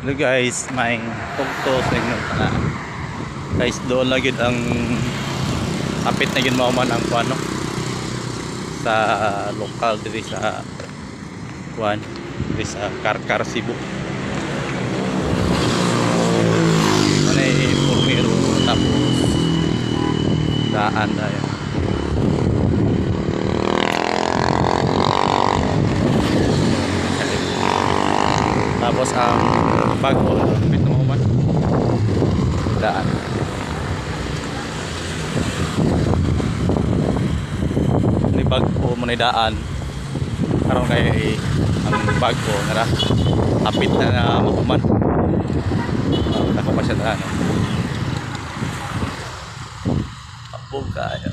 Hello guys, may tugto sa inyo na guys doon lagi ang kapit na yun mo man ang kuano sa lokal diri sa kuan diri sa Karkar Cebu. Ano eh, Purmiro tapos daan tayo. Tapos ang bago, kapit na mo man. Daan. Ni bago mo na daan. Karon kay ang bago nga kapit na na mahuman. Ako pa siya daan. Apo kayo.